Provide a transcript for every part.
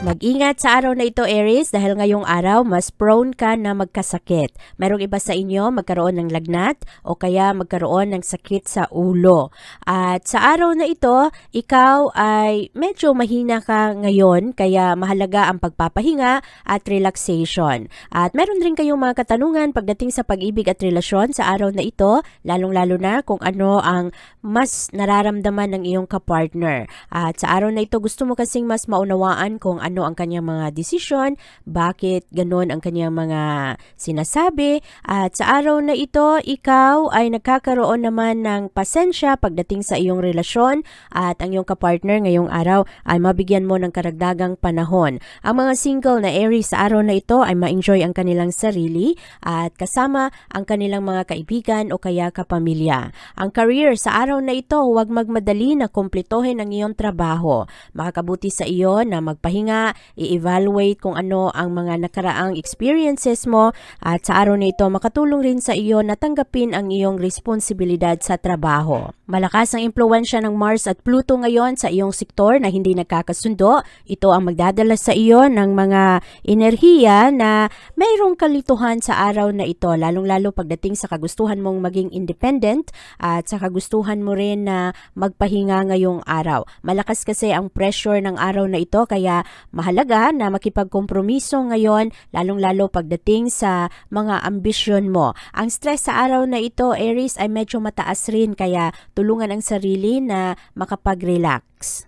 Mag-ingat sa araw na ito, Aries, dahil ngayong araw mas prone ka na magkasakit. Merong iba sa inyo magkaroon ng lagnat o kaya magkaroon ng sakit sa ulo. At sa araw na ito, ikaw ay medyo mahina ka ngayon, kaya mahalaga ang pagpapahinga at relaxation. At meron rin kayong mga katanungan pagdating sa pag-ibig at relasyon sa araw na ito, lalong-lalo na kung ano ang mas nararamdaman ng iyong kapartner. At sa araw na ito, gusto mo kasing mas maunawaan kung ano ang kanyang mga desisyon, bakit ganon ang kanyang mga sinasabi. At sa araw na ito, ikaw ay nagkakaroon naman ng pasensya pagdating sa iyong relasyon at ang iyong kapartner ngayong araw ay mabigyan mo ng karagdagang panahon. Ang mga single na Aries sa araw na ito ay ma-enjoy ang kanilang sarili at kasama ang kanilang mga kaibigan o kaya kapamilya. Ang career sa araw na ito, huwag magmadali na kumplitohin ang iyong trabaho. Makakabuti sa iyo na magpahinga, i-evaluate kung ano ang mga nakaraang experiences mo at sa araw na ito makatulong rin sa iyo na tanggapin ang iyong responsibilidad sa trabaho. Malakas ang impluensya ng Mars at Pluto ngayon sa iyong sektor na hindi nagkakasundo. Ito ang magdadala sa iyo ng mga enerhiya na mayroong kalituhan sa araw na ito, lalong-lalo pagdating sa kagustuhan mong maging independent at sa kagustuhan mo rin na magpahinga ngayong araw. Malakas kasi ang pressure ng araw na ito kaya mahalaga na makipagkompromiso ngayon lalong-lalo pagdating sa mga ambisyon mo. Ang stress sa araw na ito, Aries, ay medyo mataas rin kaya tulungan ang sarili na makapag-relax.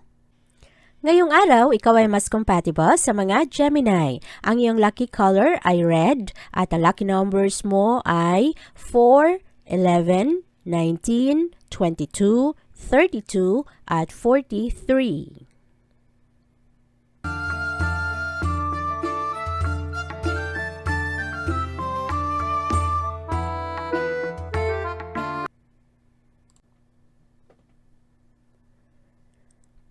Ngayong araw, ikaw ay mas compatible sa mga Gemini. Ang iyong lucky color ay red at ang lucky numbers mo ay 4, 11, 19, 22, 32 at 43.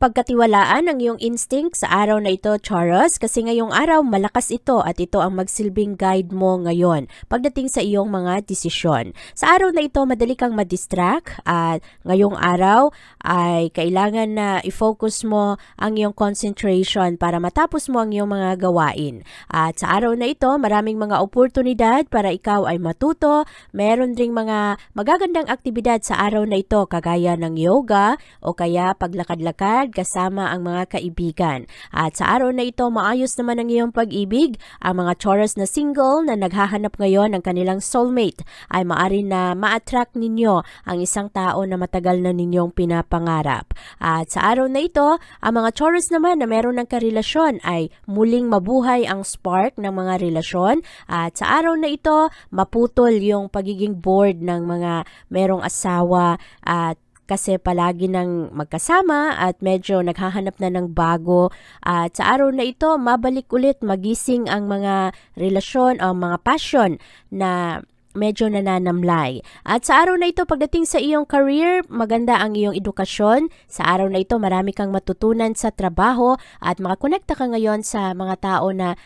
Pagkatiwalaan ang iyong instinct sa araw na ito, Taurus, kasi ngayong araw malakas ito at ito ang magsilbing guide mo ngayon pagdating sa iyong mga desisyon. Sa araw na ito, madali kang madistract at ngayong araw ay kailangan na i-focus mo ang iyong concentration para matapos mo ang iyong mga gawain. At sa araw na ito, maraming mga oportunidad para ikaw ay matuto. Meron ding mga magagandang aktibidad sa araw na ito kagaya ng yoga o kaya paglakad-lakad kasama ang mga kaibigan. At sa araw na ito, maayos naman ang iyong pag-ibig. Ang mga Taurus na single na naghahanap ngayon ng kanilang soulmate ay maari na ma-attract ninyo ang isang tao na matagal na ninyong pinapangarap. At sa araw na ito, ang mga Taurus naman na meron ng karelasyon ay muling mabuhay ang spark ng mga relasyon. At sa araw na ito, maputol yung pagiging bored ng mga merong asawa at kasi palagi nang magkasama at medyo naghahanap na ng bago. At sa araw na ito, mabalik ulit magising ang mga relasyon o mga passion na medyo nananamlay. At sa araw na ito, pagdating sa iyong career, maganda ang iyong edukasyon. Sa araw na ito, marami kang matutunan sa trabaho at makakonekta ka ngayon sa mga tao na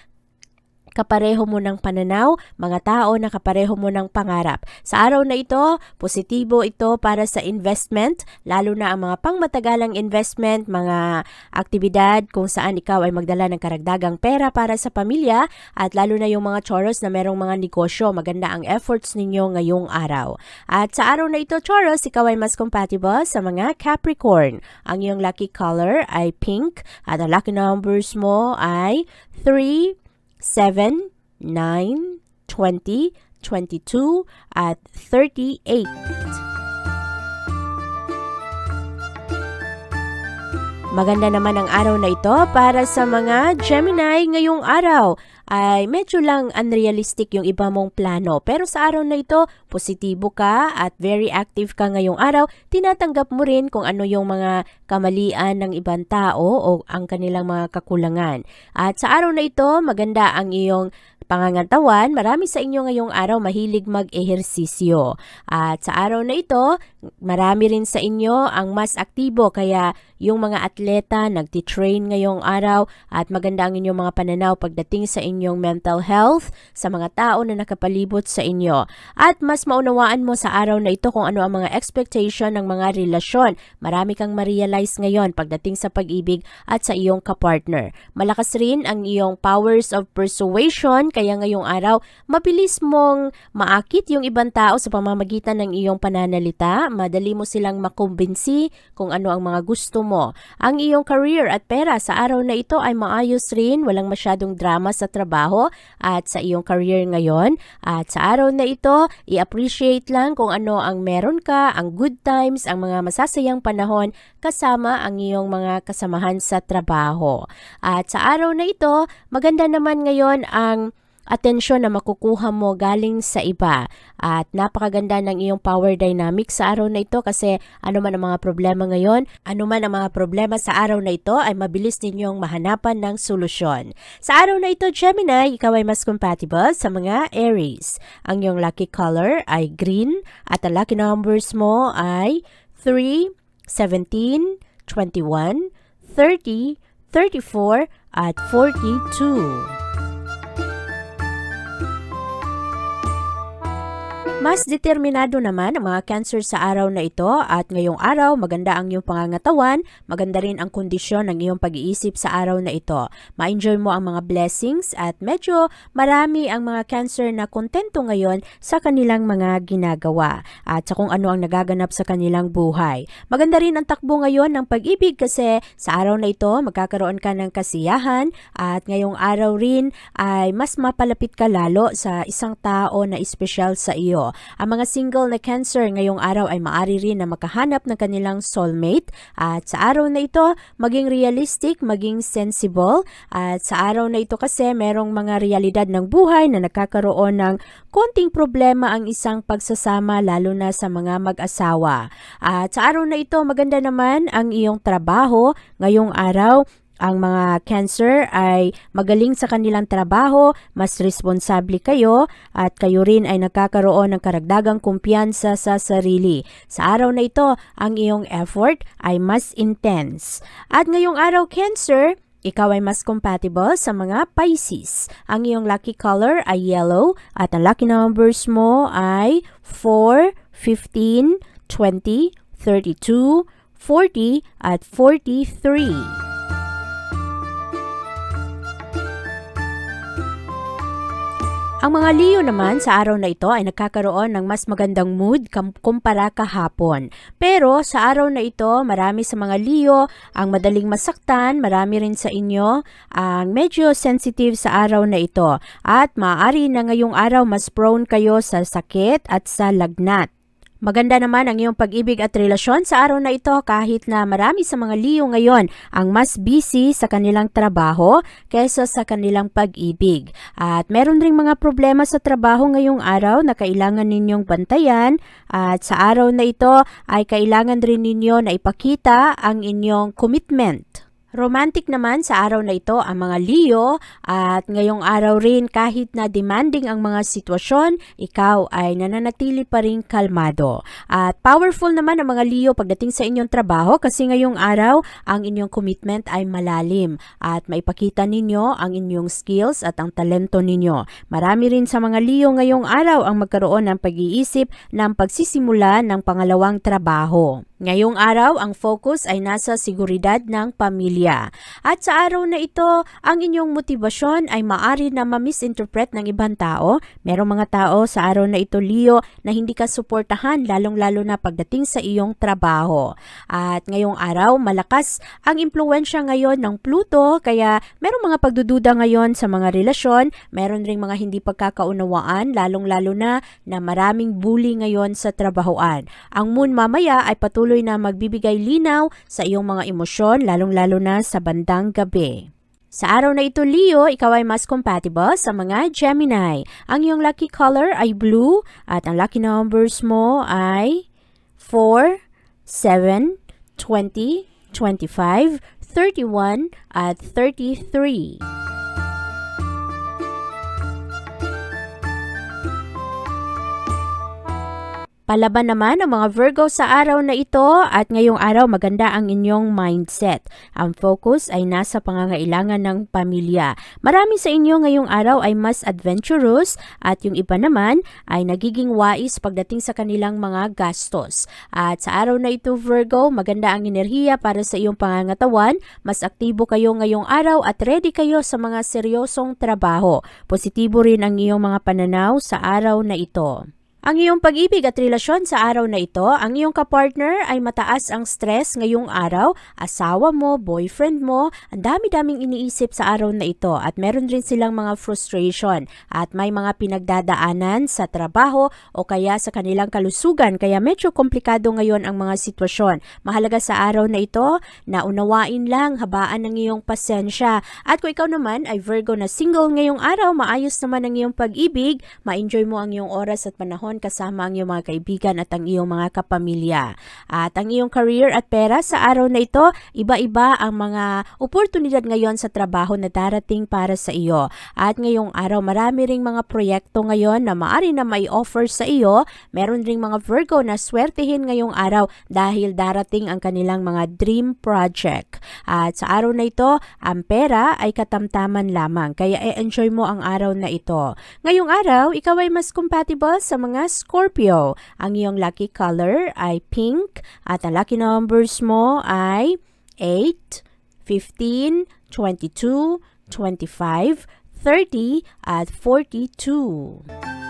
kapareho mo ng pananaw, mga tao na kapareho mo ng pangarap. Sa araw na ito, positibo ito para sa investment, lalo na ang mga pangmatagalang investment, mga aktibidad kung saan ikaw ay magdala ng karagdagang pera para sa pamilya at lalo na yung mga choros na merong mga negosyo, maganda ang efforts ninyo ngayong araw. At sa araw na ito, choros, ikaw ay mas compatible sa mga Capricorn. Ang iyong lucky color ay pink at ang lucky numbers mo ay 3, 7, 9, 20, 22, at 38. Maganda naman ang araw na ito para sa mga Gemini ngayong araw ay medyo lang unrealistic yung iba mong plano. Pero sa araw na ito, positibo ka at very active ka ngayong araw. Tinatanggap mo rin kung ano yung mga kamalian ng ibang tao o ang kanilang mga kakulangan. At sa araw na ito, maganda ang iyong pangangatawan, marami sa inyo ngayong araw mahilig mag-ehersisyo. At sa araw na ito, marami rin sa inyo ang mas aktibo kaya yung mga atleta nagti-train ngayong araw at maganda ang inyong mga pananaw pagdating sa inyong mental health sa mga tao na nakapalibot sa inyo. At mas maunawaan mo sa araw na ito kung ano ang mga expectation ng mga relasyon. Marami kang ma-realize ngayon pagdating sa pag-ibig at sa iyong kapartner. Malakas rin ang iyong powers of persuasion kaya ngayong araw, mabilis mong maakit yung ibang tao sa pamamagitan ng iyong pananalita. Madali mo silang makumbinsi kung ano ang mga gusto mo. Ang iyong career at pera sa araw na ito ay maayos rin, walang masyadong drama sa trabaho at sa iyong career ngayon. At sa araw na ito, i-appreciate lang kung ano ang meron ka, ang good times, ang mga masasayang panahon kasama ang iyong mga kasamahan sa trabaho. At sa araw na ito, maganda naman ngayon ang atensyon na makukuha mo galing sa iba. At napakaganda ng iyong power dynamic sa araw na ito kasi ano man ang mga problema ngayon, ano man ang mga problema sa araw na ito ay mabilis ninyong mahanapan ng solusyon. Sa araw na ito, Gemini, ikaw ay mas compatible sa mga Aries. Ang iyong lucky color ay green at ang lucky numbers mo ay 3, 17, 21, 30, 34, at 42. Mas determinado naman ang mga cancer sa araw na ito at ngayong araw maganda ang iyong pangangatawan, maganda rin ang kondisyon ng iyong pag-iisip sa araw na ito. Ma-enjoy mo ang mga blessings at medyo marami ang mga cancer na kontento ngayon sa kanilang mga ginagawa at sa kung ano ang nagaganap sa kanilang buhay. Maganda rin ang takbo ngayon ng pag-ibig kasi sa araw na ito magkakaroon ka ng kasiyahan at ngayong araw rin ay mas mapalapit ka lalo sa isang tao na espesyal sa iyo. Ang mga single na cancer ngayong araw ay maari rin na makahanap ng kanilang soulmate. At sa araw na ito maging realistic, maging sensible. At sa araw na ito kasi merong mga realidad ng buhay na nakakaroon ng konting problema ang isang pagsasama lalo na sa mga mag-asawa. At sa araw na ito maganda naman ang iyong trabaho ngayong araw ang mga cancer ay magaling sa kanilang trabaho, mas responsable kayo at kayo rin ay nagkakaroon ng karagdagang kumpiyansa sa sarili. Sa araw na ito, ang iyong effort ay mas intense. At ngayong araw cancer, ikaw ay mas compatible sa mga Pisces. Ang iyong lucky color ay yellow at ang lucky numbers mo ay 4, 15, 20, 32, 40 at 43. Ang mga Leo naman sa araw na ito ay nagkakaroon ng mas magandang mood kumpara kahapon. Pero sa araw na ito, marami sa mga Leo ang madaling masaktan, marami rin sa inyo ang medyo sensitive sa araw na ito. At maaari na ngayong araw mas prone kayo sa sakit at sa lagnat. Maganda naman ang iyong pag-ibig at relasyon sa araw na ito kahit na marami sa mga Leo ngayon ang mas busy sa kanilang trabaho kaysa sa kanilang pag-ibig. At meron ring mga problema sa trabaho ngayong araw na kailangan ninyong bantayan at sa araw na ito ay kailangan rin ninyo na ipakita ang inyong commitment Romantic naman sa araw na ito ang mga Leo at ngayong araw rin kahit na demanding ang mga sitwasyon, ikaw ay nananatili pa rin kalmado. At powerful naman ang mga Leo pagdating sa inyong trabaho kasi ngayong araw ang inyong commitment ay malalim at maipakita ninyo ang inyong skills at ang talento ninyo. Marami rin sa mga Leo ngayong araw ang magkaroon ng pag-iisip ng pagsisimula ng pangalawang trabaho. Ngayong araw, ang focus ay nasa seguridad ng pamilya. At sa araw na ito, ang inyong motibasyon ay maari na ma-misinterpret ng ibang tao. Merong mga tao sa araw na ito, Leo, na hindi ka suportahan lalong-lalo na pagdating sa iyong trabaho. At ngayong araw, malakas ang impluensya ngayon ng Pluto, kaya merong mga pagdududa ngayon sa mga relasyon, meron ring mga hindi pagkakaunawaan, lalong-lalo na na maraming bully ngayon sa trabahoan. Ang moon mamaya ay patuloy na magbibigay linaw sa iyong mga emosyon, lalong-lalo na sa bandang gabi. Sa araw na ito, Leo, ikaw ay mas compatible sa mga Gemini. Ang iyong lucky color ay blue at ang lucky numbers mo ay 4, 7, 20, 25, 31 at 33. Palaban naman ang mga Virgo sa araw na ito at ngayong araw maganda ang inyong mindset. Ang focus ay nasa pangangailangan ng pamilya. Marami sa inyo ngayong araw ay mas adventurous at yung iba naman ay nagiging wais pagdating sa kanilang mga gastos. At sa araw na ito Virgo, maganda ang enerhiya para sa iyong pangangatawan. Mas aktibo kayo ngayong araw at ready kayo sa mga seryosong trabaho. Positibo rin ang iyong mga pananaw sa araw na ito. Ang iyong pag-ibig at relasyon sa araw na ito, ang iyong kapartner ay mataas ang stress ngayong araw, asawa mo, boyfriend mo, ang dami-daming iniisip sa araw na ito at meron rin silang mga frustration at may mga pinagdadaanan sa trabaho o kaya sa kanilang kalusugan kaya medyo komplikado ngayon ang mga sitwasyon. Mahalaga sa araw na ito na unawain lang, habaan ng iyong pasensya. At kung ikaw naman ay Virgo na single ngayong araw, maayos naman ang iyong pag-ibig, ma-enjoy mo ang iyong oras at panahon kasama ang iyong mga kaibigan at ang iyong mga kapamilya. At ang iyong career at pera sa araw na ito, iba-iba ang mga oportunidad ngayon sa trabaho na darating para sa iyo. At ngayong araw, marami ring mga proyekto ngayon na maari na may offer sa iyo. Meron ring mga Virgo na swertihin ngayong araw dahil darating ang kanilang mga dream project. At sa araw na ito, ang pera ay katamtaman lamang. Kaya i-enjoy mo ang araw na ito. Ngayong araw, ikaw ay mas compatible sa mga Scorpio. Ang iyong lucky color ay pink at ang lucky numbers mo ay 8, 15, 22, 25, 30 at 42.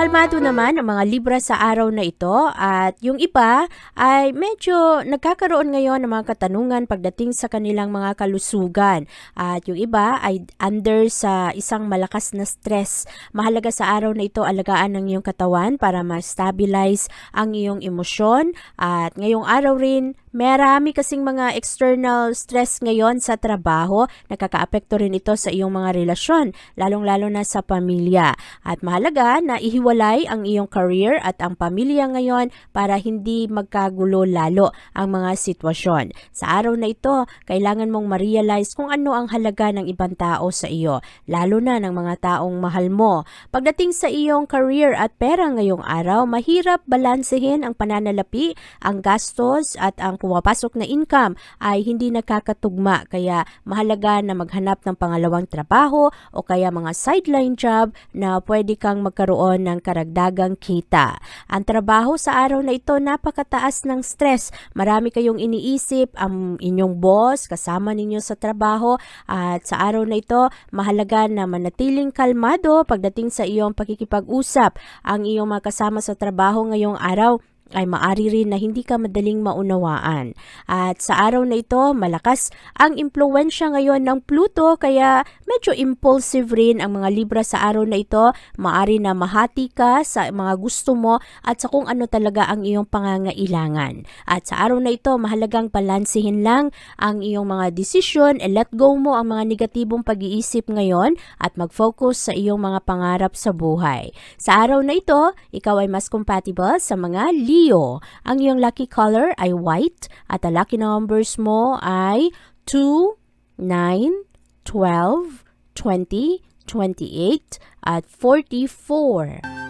Kalmado naman ang mga Libra sa araw na ito at yung iba ay medyo nagkakaroon ngayon ng mga katanungan pagdating sa kanilang mga kalusugan at yung iba ay under sa isang malakas na stress. Mahalaga sa araw na ito alagaan ng iyong katawan para ma-stabilize ang iyong emosyon at ngayong araw rin Marami kasing mga external stress ngayon sa trabaho, nakakaapekto rin ito sa iyong mga relasyon, lalong-lalo na sa pamilya. At mahalaga na ihiwalay ang iyong career at ang pamilya ngayon para hindi magkagulo lalo ang mga sitwasyon. Sa araw na ito, kailangan mong ma-realize kung ano ang halaga ng ibang tao sa iyo, lalo na ng mga taong mahal mo. Pagdating sa iyong career at pera ngayong araw, mahirap balansehin ang pananalapi, ang gastos at ang pumapasok na income ay hindi nakakatugma kaya mahalaga na maghanap ng pangalawang trabaho o kaya mga sideline job na pwede kang magkaroon ng karagdagang kita. Ang trabaho sa araw na ito napakataas ng stress. Marami kayong iniisip ang inyong boss, kasama ninyo sa trabaho at sa araw na ito mahalaga na manatiling kalmado pagdating sa iyong pakikipag-usap. Ang iyong mga kasama sa trabaho ngayong araw ay maari rin na hindi ka madaling maunawaan. At sa araw na ito, malakas ang impluensya ngayon ng Pluto kaya medyo impulsive rin ang mga Libra sa araw na ito. Maari na mahati ka sa mga gusto mo at sa kung ano talaga ang iyong pangangailangan. At sa araw na ito, mahalagang balansehin lang ang iyong mga desisyon, e let go mo ang mga negatibong pag-iisip ngayon at mag-focus sa iyong mga pangarap sa buhay. Sa araw na ito, ikaw ay mas compatible sa mga Leo. Ang iyong lucky color ay white at ang lucky numbers mo ay 2, 9, 12, 20, 28 at 44.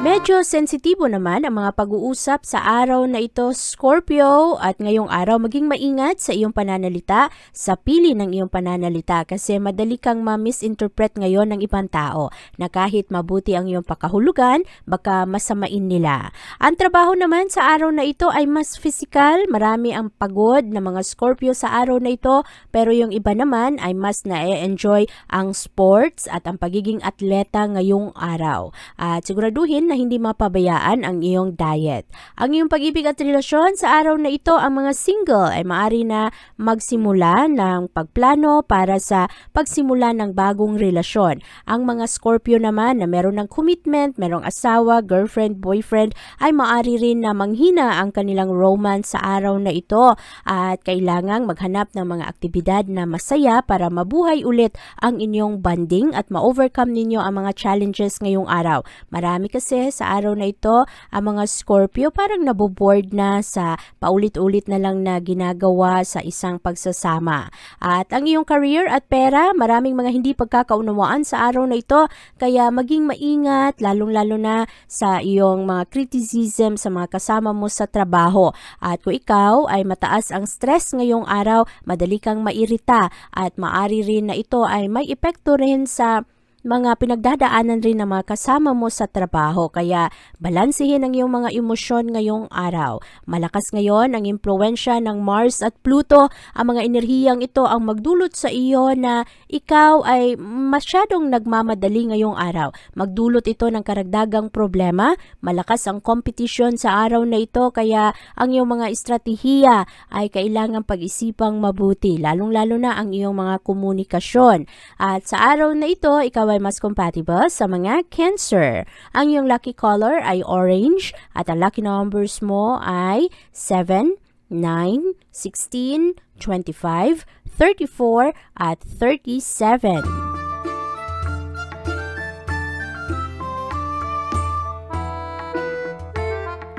Medyo sensitibo naman ang mga pag-uusap sa araw na ito, Scorpio, at ngayong araw maging maingat sa iyong pananalita, sa pili ng iyong pananalita kasi madali kang ma-misinterpret ngayon ng ibang tao na kahit mabuti ang iyong pakahulugan, baka masamain nila. Ang trabaho naman sa araw na ito ay mas physical, marami ang pagod ng mga Scorpio sa araw na ito, pero yung iba naman ay mas na-enjoy ang sports at ang pagiging atleta ngayong araw. At siguraduhin na hindi mapabayaan ang iyong diet. Ang iyong pag-ibig at relasyon sa araw na ito, ang mga single ay maari na magsimula ng pagplano para sa pagsimula ng bagong relasyon. Ang mga Scorpio naman na meron ng commitment, merong asawa, girlfriend, boyfriend, ay maari rin na manghina ang kanilang romance sa araw na ito at kailangang maghanap ng mga aktibidad na masaya para mabuhay ulit ang inyong bonding at ma-overcome ninyo ang mga challenges ngayong araw. Marami kasi sa araw na ito, ang mga Scorpio parang naboboard na sa paulit-ulit na lang na ginagawa sa isang pagsasama. At ang iyong career at pera, maraming mga hindi pagkakaunawaan sa araw na ito, kaya maging maingat, lalong-lalo na sa iyong mga criticism sa mga kasama mo sa trabaho. At kung ikaw ay mataas ang stress ngayong araw, madali kang mairita at maari rin na ito ay may epekto rin sa mga pinagdadaanan rin ng mga kasama mo sa trabaho kaya balansehin ang iyong mga emosyon ngayong araw. Malakas ngayon ang impluensya ng Mars at Pluto. Ang mga enerhiyang ito ang magdulot sa iyo na ikaw ay masyadong nagmamadali ngayong araw. Magdulot ito ng karagdagang problema. Malakas ang competition sa araw na ito kaya ang iyong mga estratehiya ay kailangang pag-isipang mabuti, lalong-lalo na ang iyong mga komunikasyon. At sa araw na ito, ikaw ay mas compatible sa mga Cancer. Ang iyong lucky color ay orange at ang lucky numbers mo ay 7, 9, 16, 25, 34 at 37.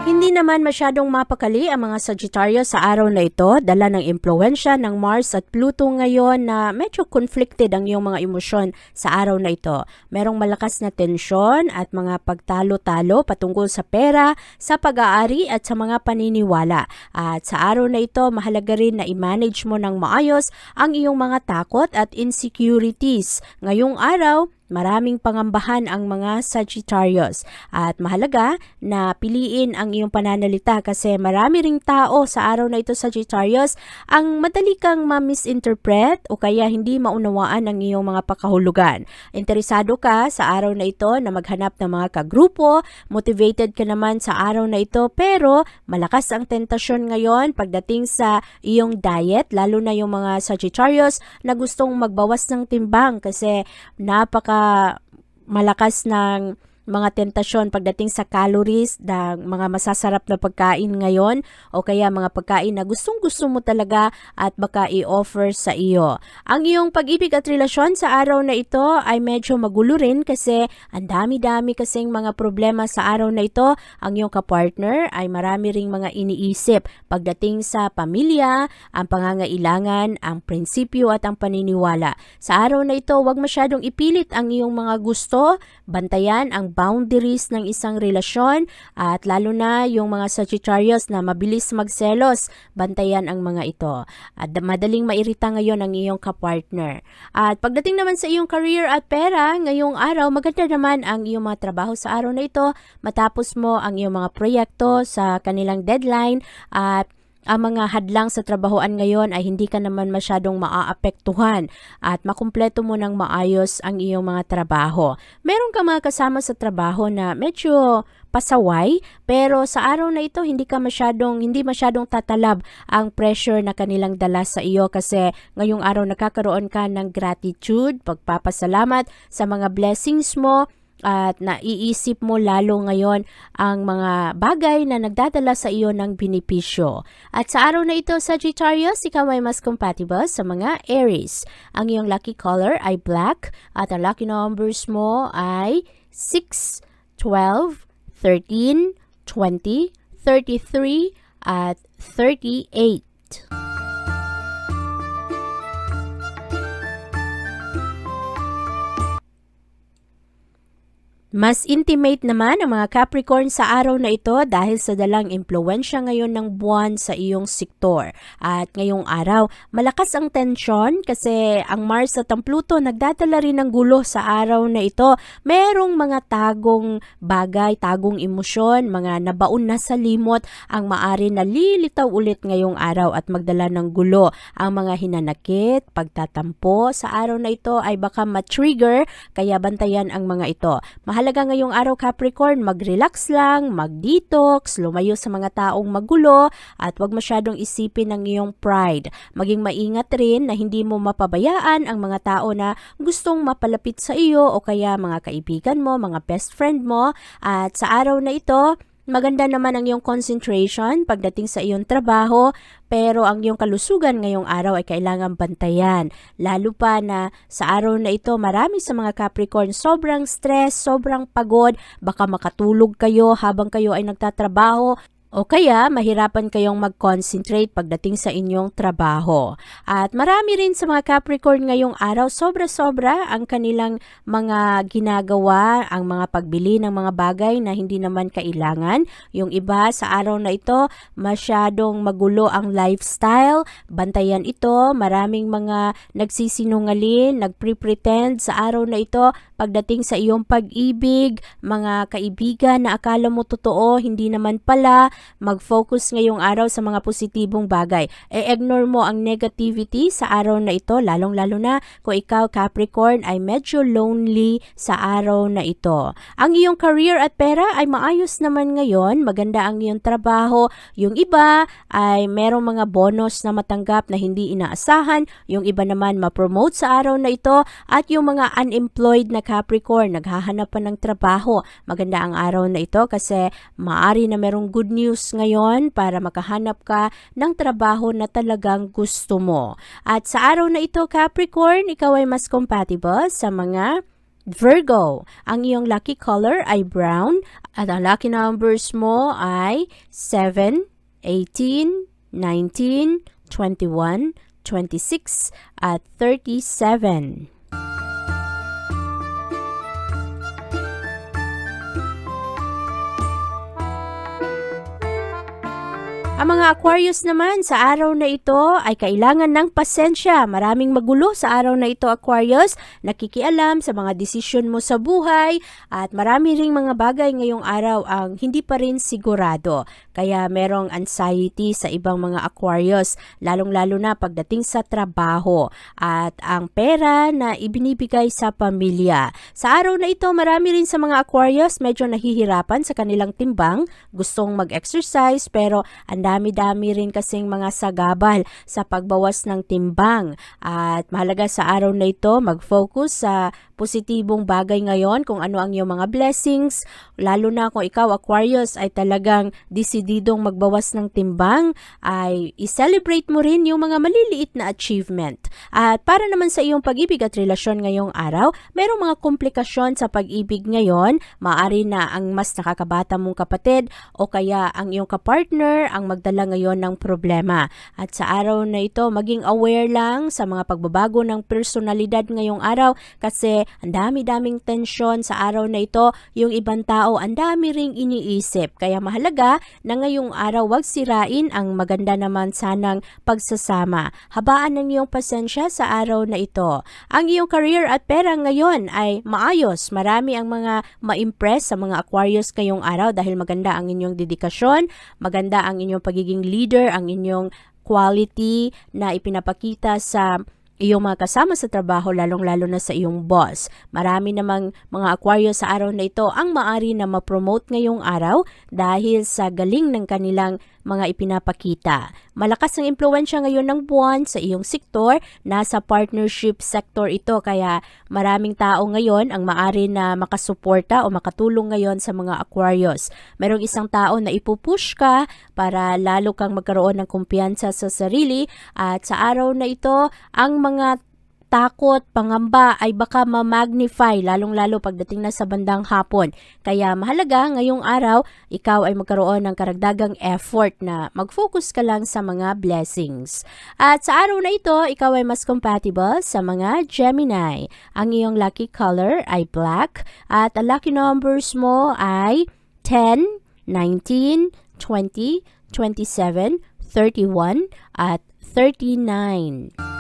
Hindi naman masyadong mapakali ang mga Sagittarius sa araw na ito, dala ng impluensya ng Mars at Pluto ngayon na medyo conflicted ang iyong mga emosyon sa araw na ito. Merong malakas na tensyon at mga pagtalo-talo patungkol sa pera, sa pag-aari at sa mga paniniwala. At sa araw na ito, mahalaga rin na i-manage mo ng maayos ang iyong mga takot at insecurities. Ngayong araw, Maraming pangambahan ang mga Sagittarius at mahalaga na piliin ang iyong pananalita kasi marami ring tao sa araw na ito Sagittarius ang madali kang ma-misinterpret o kaya hindi maunawaan ang iyong mga pakahulugan. Interesado ka sa araw na ito na maghanap ng mga kagrupo, motivated ka naman sa araw na ito pero malakas ang tentasyon ngayon pagdating sa iyong diet lalo na yung mga Sagittarius na gustong magbawas ng timbang kasi napaka malakas ng mga tentasyon pagdating sa calories ng mga masasarap na pagkain ngayon o kaya mga pagkain na gustong gusto mo talaga at baka i-offer sa iyo. Ang iyong pag-ibig at relasyon sa araw na ito ay medyo magulo rin kasi ang dami-dami kasing mga problema sa araw na ito. Ang iyong kapartner ay marami ring mga iniisip pagdating sa pamilya, ang pangangailangan, ang prinsipyo at ang paniniwala. Sa araw na ito, huwag masyadong ipilit ang iyong mga gusto, bantayan ang boundaries ng isang relasyon at lalo na yung mga Sagittarius na mabilis magselos, bantayan ang mga ito. At madaling mairita ngayon ang iyong kapartner. At pagdating naman sa iyong career at pera, ngayong araw, maganda naman ang iyong mga trabaho sa araw na ito. Matapos mo ang iyong mga proyekto sa kanilang deadline at ang mga hadlang sa trabahoan ngayon ay hindi ka naman masyadong maaapektuhan at makumpleto mo ng maayos ang iyong mga trabaho. Meron ka mga kasama sa trabaho na medyo pasaway pero sa araw na ito hindi ka masyadong hindi masyadong tatalab ang pressure na kanilang dala sa iyo kasi ngayong araw nakakaroon ka ng gratitude, pagpapasalamat sa mga blessings mo at naiisip mo lalo ngayon ang mga bagay na nagdadala sa iyo ng binipisyo. At sa araw na ito, Sagittarius, ikaw ay mas compatible sa mga Aries. Ang iyong lucky color ay black at ang lucky numbers mo ay 6, 12, 13, 20, 33, at 38. Mas intimate naman ang mga Capricorn sa araw na ito dahil sa dalang impluensya ngayon ng buwan sa iyong sektor. At ngayong araw, malakas ang tensyon kasi ang Mars at ang Pluto nagdadala rin ng gulo sa araw na ito. Merong mga tagong bagay, tagong emosyon, mga nabaon na sa limot ang maari na lilitaw ulit ngayong araw at magdala ng gulo. Ang mga hinanakit, pagtatampo sa araw na ito ay baka ma-trigger kaya bantayan ang mga ito. Mahalaga ngayong araw Capricorn, mag-relax lang, mag-detox, lumayo sa mga taong magulo at huwag masyadong isipin ng iyong pride. Maging maingat rin na hindi mo mapabayaan ang mga tao na gustong mapalapit sa iyo o kaya mga kaibigan mo, mga best friend mo. At sa araw na ito, Maganda naman ang iyong concentration pagdating sa iyong trabaho, pero ang iyong kalusugan ngayong araw ay kailangan bantayan. Lalo pa na sa araw na ito, marami sa mga Capricorn sobrang stress, sobrang pagod, baka makatulog kayo habang kayo ay nagtatrabaho, o kaya, mahirapan kayong mag-concentrate pagdating sa inyong trabaho. At marami rin sa mga Capricorn ngayong araw, sobra-sobra ang kanilang mga ginagawa, ang mga pagbili ng mga bagay na hindi naman kailangan. Yung iba sa araw na ito, masyadong magulo ang lifestyle. Bantayan ito, maraming mga nagsisinungaling, nagpre-pretend sa araw na ito pagdating sa iyong pag-ibig, mga kaibigan na akala mo totoo, hindi naman pala, mag-focus ngayong araw sa mga positibong bagay. E-ignore mo ang negativity sa araw na ito, lalong-lalo na kung ikaw Capricorn ay medyo lonely sa araw na ito. Ang iyong career at pera ay maayos naman ngayon, maganda ang iyong trabaho. Yung iba ay merong mga bonus na matanggap na hindi inaasahan, yung iba naman ma-promote sa araw na ito at yung mga unemployed na Capricorn naghahanap pa ng trabaho. Maganda ang araw na ito kasi maari na merong good news ngayon para makahanap ka ng trabaho na talagang gusto mo. At sa araw na ito Capricorn, ikaw ay mas compatible sa mga Virgo. Ang iyong lucky color ay brown at ang lucky numbers mo ay 7, 18, 19, 21, 26 at 37. Ang mga Aquarius naman sa araw na ito ay kailangan ng pasensya. Maraming magulo sa araw na ito Aquarius, nakikialam sa mga desisyon mo sa buhay at marami ring mga bagay ngayong araw ang hindi pa rin sigurado. Kaya merong anxiety sa ibang mga Aquarius, lalong-lalo na pagdating sa trabaho at ang pera na ibinibigay sa pamilya. Sa araw na ito, marami rin sa mga Aquarius medyo nahihirapan sa kanilang timbang, gustong mag-exercise pero ang dami-dami rin kasing mga sagabal sa pagbawas ng timbang. At mahalaga sa araw na ito, mag-focus sa positibong bagay ngayon kung ano ang iyong mga blessings, lalo na kung ikaw Aquarius ay talagang desididong magbawas ng timbang, ay i-celebrate mo rin yung mga maliliit na achievement. At para naman sa iyong pag-ibig at relasyon ngayong araw, merong mga komplikasyon sa pag-ibig ngayon, maari na ang mas nakakabata mong kapatid o kaya ang iyong kapartner ang magdala ngayon ng problema. At sa araw na ito, maging aware lang sa mga pagbabago ng personalidad ngayong araw kasi ang dami-daming tensyon sa araw na ito. Yung ibang tao, ang dami ring iniisip. Kaya mahalaga na ngayong araw wag sirain ang maganda naman sanang pagsasama. Habaan ng iyong pasensya sa araw na ito. Ang iyong career at pera ngayon ay maayos. Marami ang mga ma-impress sa mga Aquarius ngayong araw dahil maganda ang inyong dedikasyon, maganda ang inyong pagiging leader, ang inyong quality na ipinapakita sa iyong mga kasama sa trabaho, lalong-lalo na sa iyong boss. Marami namang mga Aquarius sa araw na ito ang maari na ma-promote ngayong araw dahil sa galing ng kanilang mga ipinapakita. Malakas ang impluensya ngayon ng buwan sa iyong sektor, nasa partnership sector ito kaya maraming tao ngayon ang maari na makasuporta o makatulong ngayon sa mga Aquarius. Merong isang tao na ipupush ka para lalo kang magkaroon ng kumpiyansa sa sarili at sa araw na ito ang mga takot, pangamba ay baka ma-magnify lalong-lalo pagdating na sa bandang hapon. Kaya mahalaga ngayong araw, ikaw ay magkaroon ng karagdagang effort na mag-focus ka lang sa mga blessings. At sa araw na ito, ikaw ay mas compatible sa mga Gemini. Ang iyong lucky color ay black at ang lucky numbers mo ay 10, 19, 20, 27, 31 at 39.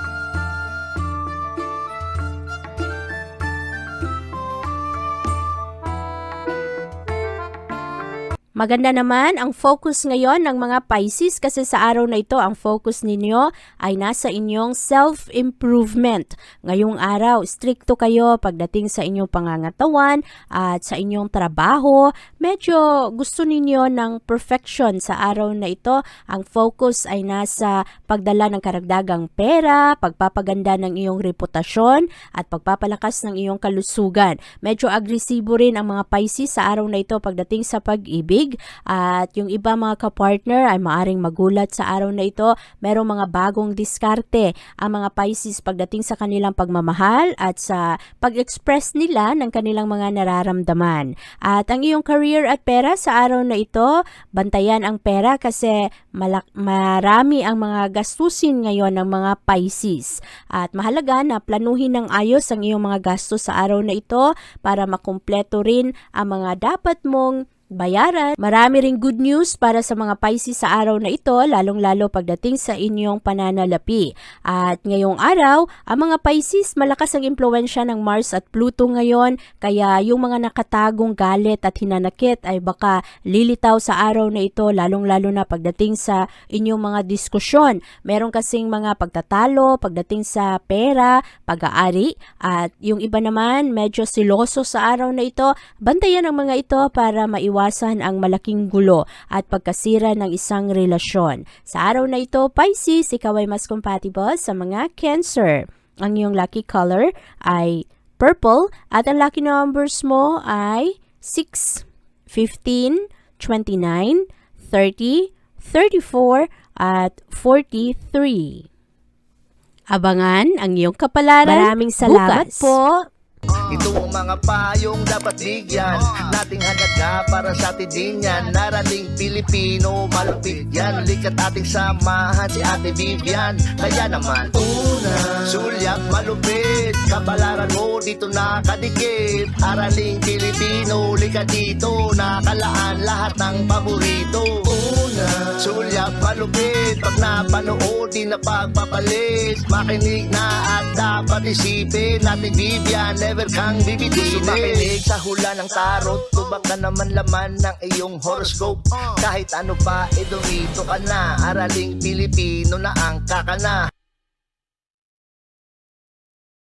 Maganda naman ang focus ngayon ng mga Pisces kasi sa araw na ito ang focus ninyo ay nasa inyong self-improvement. Ngayong araw, stricto kayo pagdating sa inyong pangangatawan at sa inyong trabaho. Medyo gusto ninyo ng perfection sa araw na ito. Ang focus ay nasa pagdala ng karagdagang pera, pagpapaganda ng iyong reputasyon at pagpapalakas ng iyong kalusugan. Medyo agresibo rin ang mga Pisces sa araw na ito pagdating sa pag-ibig at yung iba mga kapartner ay maaring magulat sa araw na ito. Merong mga bagong diskarte ang mga Pisces pagdating sa kanilang pagmamahal at sa pag-express nila ng kanilang mga nararamdaman. At ang iyong career at pera sa araw na ito, bantayan ang pera kasi malak- marami ang mga gastusin ngayon ng mga Pisces. At mahalaga na planuhin ng ayos ang iyong mga gastos sa araw na ito para makumpleto rin ang mga dapat mong bayaran. Marami ring good news para sa mga Pisces sa araw na ito, lalong-lalo pagdating sa inyong pananalapi. At ngayong araw, ang mga Pisces, malakas ang impluensya ng Mars at Pluto ngayon, kaya yung mga nakatagong galit at hinanakit ay baka lilitaw sa araw na ito, lalong-lalo na pagdating sa inyong mga diskusyon. Meron kasing mga pagtatalo, pagdating sa pera, pag-aari, at yung iba naman, medyo siloso sa araw na ito. Bantayan ang mga ito para maiwasan ang malaking gulo at pagkasira ng isang relasyon. Sa araw na ito, Pisces, ikaw ay mas compatible sa mga Cancer. Ang iyong lucky color ay purple at ang lucky numbers mo ay 6, 15, 29, 30, 34 at 43. Abangan ang iyong kapalaran. Maraming salamat bukas. po. Ito ang mga payong dapat bigyan. Nating halaga para sa atin din yan. Narating Pilipino, malupit yan. Likat ating samahan si Ate Vivian. Kaya naman Una, sulyap malupit Kapalaran mo dito nakadikit. Araling Pilipino, likat dito. Nakalaan lahat ng paborito. Una, sulyap malupit Pag napanood, di na pagpapalit. Makinig na at dapat isipin Natin Vivian, never kang bibitinin Gusto makinig sa hula ng tarot Tubak ka naman laman ng iyong horoscope. Kahit ano pa, eh dumito ka na. Araling Pilipino na ang kakana